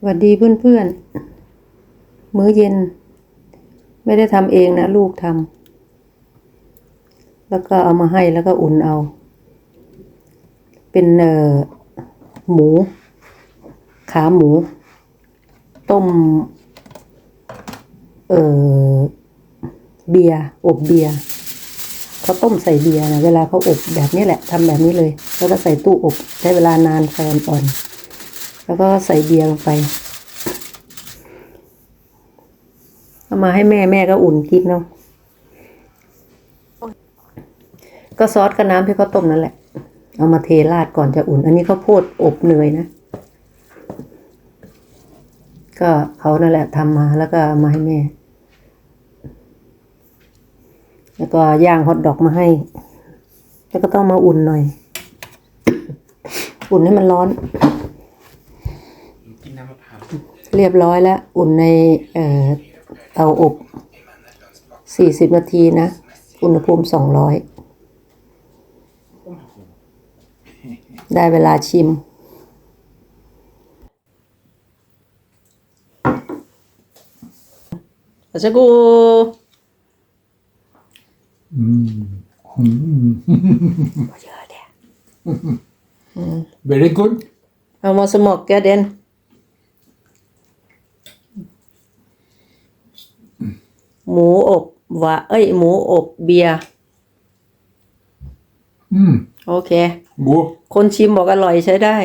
สวัสดีเพื่อนๆ มื้อเย็น ไม่ได้ทำเองนะ ลูกทำแล้วก็เอามาให้แล้วก็อุ่นเอา เป็นเอ่อหมู ขาหมู ต้ม เอ่อ เบียร์อบเบียร์เขาต้มใส่เบียร์นะเวลาเขาอบแบบนี้แหละทำแบบนี้เลย แล้วก็ใส่ตู้อบใช้เวลานานไฟอ่อน แล้วก็ใส่เบียร์ลงไปเอามาให้แม่แม่ก็อุ่นกินเนาะก็ซอสกับน้ำที่เขาต้มนั่นแหละ เอามาเทราดก่อนจะอุ่น อันนี้เขาโพดอบเนยนะ ก็เขานั่นแหละทำมาแล้วก็มาให้แม่ แล้วก็ย่างฮอทดอกมาให้ แล้วก็ต้องมาอุ่นหน่อย อุ่นให้มันร้อน กินน้ำมะพร้าว เรียบร้อยแล้ว อุ่นในเอ่อเตาอบ 40 นาทีนะ อุณหภูมิ 200 ได้เวลาชิม อาจารย์กูเยอะเดีย very good เอามาสมอกแกเดน หมูอบหวาเอ้ย หมูอบเบียร์ mm. โอเค God คนชิมบอกอร่อยใช้ได้